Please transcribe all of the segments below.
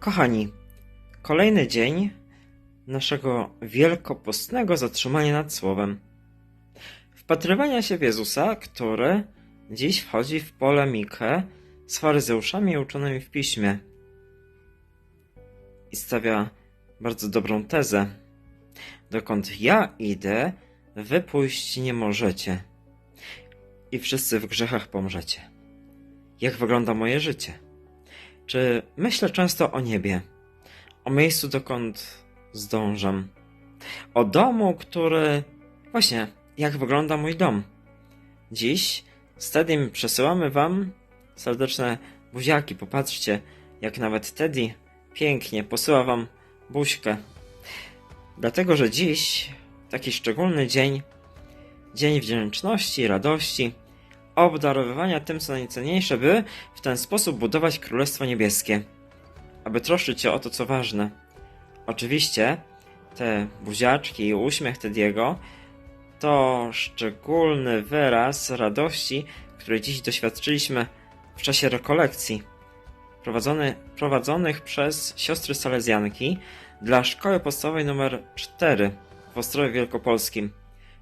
Kochani, kolejny dzień naszego wielkopostnego zatrzymania nad słowem. Wpatrywania się w Jezusa, który dziś wchodzi w polemikę z faryzeuszami uczonymi w piśmie i stawia bardzo dobrą tezę. Dokąd ja idę, wy pójść nie możecie. I wszyscy w grzechach pomrzecie. Jak wygląda moje życie? Czy myślę często o niebie, o miejscu, dokąd zdążam, o domu, który. Właśnie, jak wygląda mój dom? Dziś z Teddym przesyłamy Wam serdeczne buziaki. Popatrzcie, jak nawet Teddy pięknie posyła Wam buźkę. Dlatego, że dziś taki szczególny dzień, dzień wdzięczności, radości, obdarowywania tym, co najcenniejsze, by w ten sposób budować Królestwo Niebieskie, aby troszczyć się o to, co ważne. Oczywiście te buziaczki i uśmiech Tediego to szczególny wyraz radości, której dziś doświadczyliśmy w czasie rekolekcji prowadzony, prowadzonych przez siostry salezjanki dla szkoły podstawowej nr 4 w Ostrowie Wielkopolskim.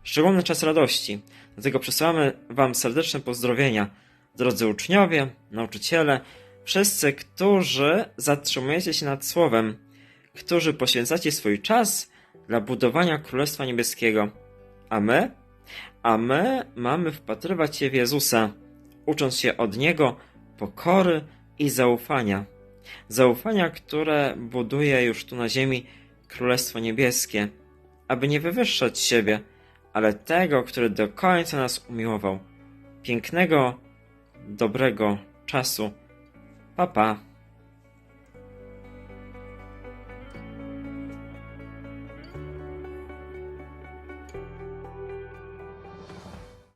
Szczególny czas radości, dlatego przesyłamy Wam serdeczne pozdrowienia, drodzy uczniowie, nauczyciele, wszyscy, którzy zatrzymujecie się nad Słowem, którzy poświęcacie swój czas dla budowania Królestwa Niebieskiego. A my? A my mamy wpatrywać się w Jezusa, ucząc się od Niego pokory i zaufania. Zaufania, które buduje już tu na ziemi Królestwo Niebieskie, aby nie wywyższać siebie, ale tego, który do końca nas umiłował. Pięknego, dobrego czasu. Pa, pa.